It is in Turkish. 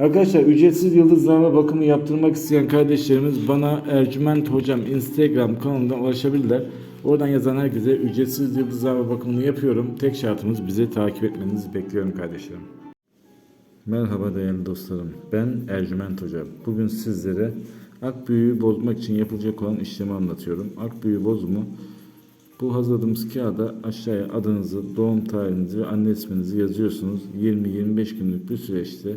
Arkadaşlar ücretsiz yıldızlama bakımı yaptırmak isteyen kardeşlerimiz bana Ercüment Hocam Instagram kanalından ulaşabilirler. Oradan yazan herkese ücretsiz yıldızlama bakımını yapıyorum. Tek şartımız bizi takip etmenizi bekliyorum kardeşlerim. Merhaba değerli dostlarım. Ben Ercüment Hoca. Bugün sizlere ak büyüğü bozmak için yapılacak olan işlemi anlatıyorum. Ak büyüğü bozumu bu hazırladığımız kağıda aşağıya adınızı, doğum tarihinizi ve anne isminizi yazıyorsunuz. 20-25 günlük bir süreçte